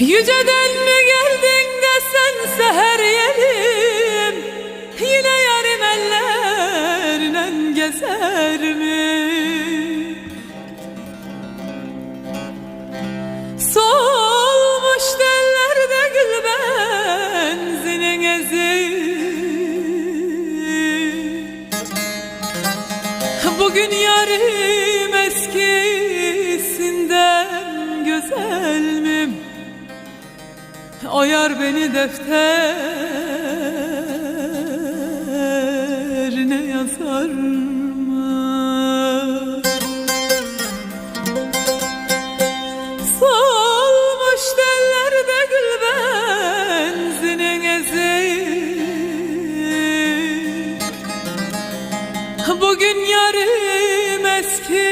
Yüceden mi geldin de sen seher yerim Yine yarim ellerle gezer mi? Solmuş tellerde gül benzinin ezi Bugün yarim Ayar beni defterine yazar mı? Solmuş tellerde gül benzinin ezeyi Bugün yarım eski